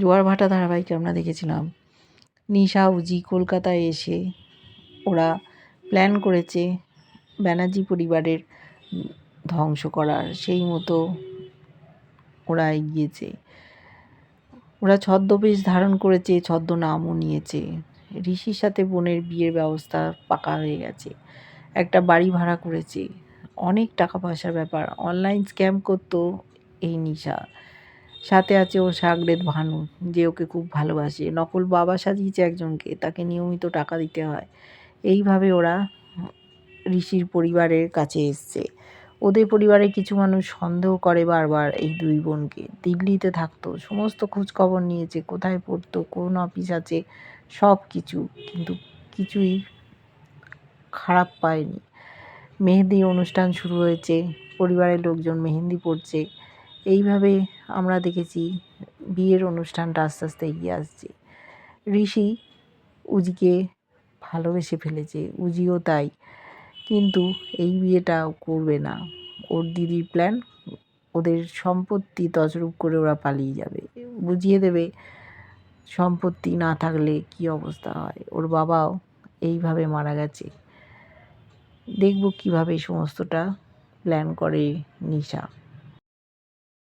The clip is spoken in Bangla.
জোয়ার ভাটা ধারাবাহিকে আমরা দেখেছিলাম। নিশা, উজি কলকাতায় এসে ওরা প্ল্যান করেছে ব্যানার্জি পরিবারের ধ্বংস করার। সেই মতো ওরা এগিয়েছে। ওরা ছদ্মবেশ ধারণ করেছে, ছদ্মনামও নিয়েছে। ঋষির সাথে বোনের বিয়ের ব্যবস্থা পাকা হয়ে গেছে। একটা বাড়ি ভাড়া করেছে। অনেক টাকা পয়সার ব্যাপার। অনলাইন স্ক্যাম করতো এই নিশা। সাথে আছে ওর সাগরেদ ভানু যে ওকে খুব ভালোবাসে। নকল বাবা সাজিয়েছে একজনকে, তাকে নিয়মিত টাকা দিতে হয়। এইভাবে ওরা ঋষির পরিবারের কাছে এসছে। ওদের পরিবারে কিছু মানুষ সন্দেহ করে বারবার এই দুই বোনকে। দিল্লিতে থাকতো, সমস্ত খোঁজ খবর নিয়েছে, কোথায় পড়তো, কোন অফিস আছে, সব কিছু। কিন্তু কিছুই খারাপ পায়নি। মেহেদি অনুষ্ঠান শুরু হয়েছে, পরিবারের লোকজন মেহেন্দি পড়ছে এইভাবে আমরা দেখেছি বিয়ের অনুষ্ঠানটা আস্তে আস্তে এগিয়ে আসছে। ঋষি উজিকে ভালোবেসে ফেলেছে, উজিও তাই। কিন্তু এই বিয়েটা করবে না। ওর দিদির প্ল্যান ওদের সম্পত্তি তছরূপ করে ওরা পালিয়ে যাবে। বুঝিয়ে দেবে সম্পত্তি না থাকলে কি অবস্থা হয়। ওর বাবাও এইভাবে মারা গেছে। দেখব কীভাবে সমস্তটা প্ল্যান করে নিশা।